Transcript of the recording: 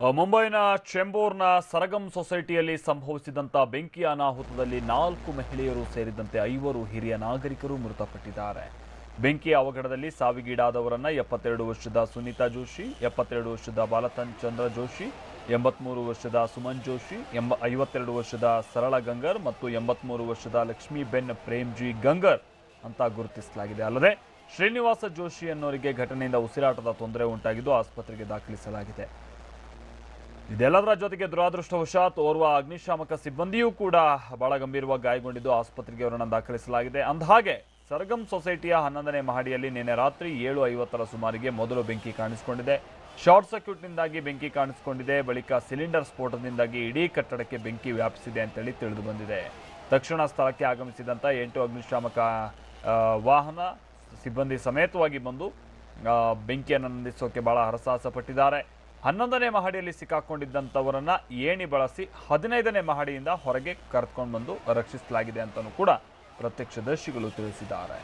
ಮುಂಬೈನ ಚೆಂಬೂರ್ನ ಸರಗಂ ಸೊಸೈಟಿಯಲ್ಲಿ ಸಂಭವಿಸಿದಂತ ಬೆಂಕಿ ಅನಾಹುತದಲ್ಲಿ ನಾಲ್ಕು ಮಹಿಳೆಯರು ಸೇರಿದಂತೆ ಐವರು ಹಿರಿಯ ನಾಗರಿಕರು ಮೃತಪಟ್ಟಿದ್ದಾರೆ. ಬೆಂಕಿ ಅವಘಡದಲ್ಲಿ ಸಾವಿಗೀಡಾದವರನ್ನ ಎಪ್ಪತ್ತೆರಡು ವರ್ಷದ ಸುನೀತಾ ಜೋಶಿ, ಎಪ್ಪತ್ತೆರಡು ವರ್ಷದ ಬಾಲತನ್ ಚಂದ್ರ ಜೋಶಿ, ಎಂಬತ್ಮೂರು ವರ್ಷದ ಸುಮನ್ ಜೋಶಿ, ಎಂಬ, ಐವತ್ತೆರಡು ವರ್ಷದ ಸರಳ ಗಂಗರ್ ಮತ್ತು ಎಂಬತ್ಮೂರು ವರ್ಷದ ಲಕ್ಷ್ಮೀಬೆನ್ ಪ್ರೇಮ್ಜಿ ಗಂಗರ್ ಅಂತ ಗುರುತಿಸಲಾಗಿದೆ. ಅಲ್ಲದೆ ಶ್ರೀನಿವಾಸ ಜೋಶಿ ಅನ್ನೋರಿಗೆ ಘಟನೆಯಿಂದ ಉಸಿರಾಟದ ತೊಂದರೆ ಉಂಟಾಗಿದ್ದು ಆಸ್ಪತ್ರೆಗೆ ದಾಖಲಿಸಲಾಗಿದೆ. ಇದೆಲ್ಲದರ ಜೊತೆಗೆ ದುರಾದೃಷ್ಟವಶಾತ್ ಓರ್ವ ಅಗ್ನಿಶಾಮಕ ಸಿಬ್ಬಂದಿಯೂ ಕೂಡ ಬಹಳ ಗಂಭೀರವಾಗಿ ಗಾಯಗೊಂಡಿದ್ದು ಆಸ್ಪತ್ರೆಗೆ ಅವರನ್ನು ದಾಖಲಿಸಲಾಗಿದೆ. ಅಂದಹಾಗೆ, ಸರ್ಗಮ್ ಸೊಸೈಟಿಯ ಹನ್ನೊಂದನೇ ಮಹಡಿಯಲ್ಲಿ ನಿನ್ನೆ ರಾತ್ರಿ ಏಳು ಐವತ್ತರ ಸುಮಾರಿಗೆ ಮೊದಲು ಬೆಂಕಿ ಕಾಣಿಸಿಕೊಂಡಿದೆ. ಶಾರ್ಟ್ ಸರ್ಕ್ಯೂಟ್ನಿಂದಾಗಿ ಬೆಂಕಿ ಕಾಣಿಸಿಕೊಂಡಿದೆ. ಬಳಿಕ ಸಿಲಿಂಡರ್ ಸ್ಫೋಟದಿಂದಾಗಿ ಇಡೀ ಕಟ್ಟಡಕ್ಕೆ ಬೆಂಕಿ ವ್ಯಾಪಿಸಿದೆ ಅಂತೇಳಿ ತಿಳಿದು ಬಂದಿದೆ ತಕ್ಷಣ ಸ್ಥಳಕ್ಕೆ ಆಗಮಿಸಿದಂಥ ಎಂಟು ಅಗ್ನಿಶಾಮಕ ವಾಹನ ಸಿಬ್ಬಂದಿ ಸಮೇತವಾಗಿ ಬಂದು ಬೆಂಕಿಯನ್ನು ನಂದಿಸೋಕೆ ಬಹಳ ಹರಸಾಹಸ ಪಟ್ಟಿದ್ದಾರೆ ಹನ್ನೊಂದನೇ ಮಹಡಿಯಲ್ಲಿ ಸಿಕ್ಕಾಕೊಂಡಿದ್ದಂಥವರನ್ನ ಏಣಿ ಬಳಸಿ ಹದಿನೈದನೇ ಮಹಡಿಯಿಂದ ಹೊರಗೆ ಕರೆದುಕೊಂಡು ಬಂದು ರಕ್ಷಿಸಲಾಗಿದೆ ಅಂತಲೂ ಕೂಡ ಪ್ರತ್ಯಕ್ಷದರ್ಶಿಗಳು ತಿಳಿಸಿದ್ದಾರೆ.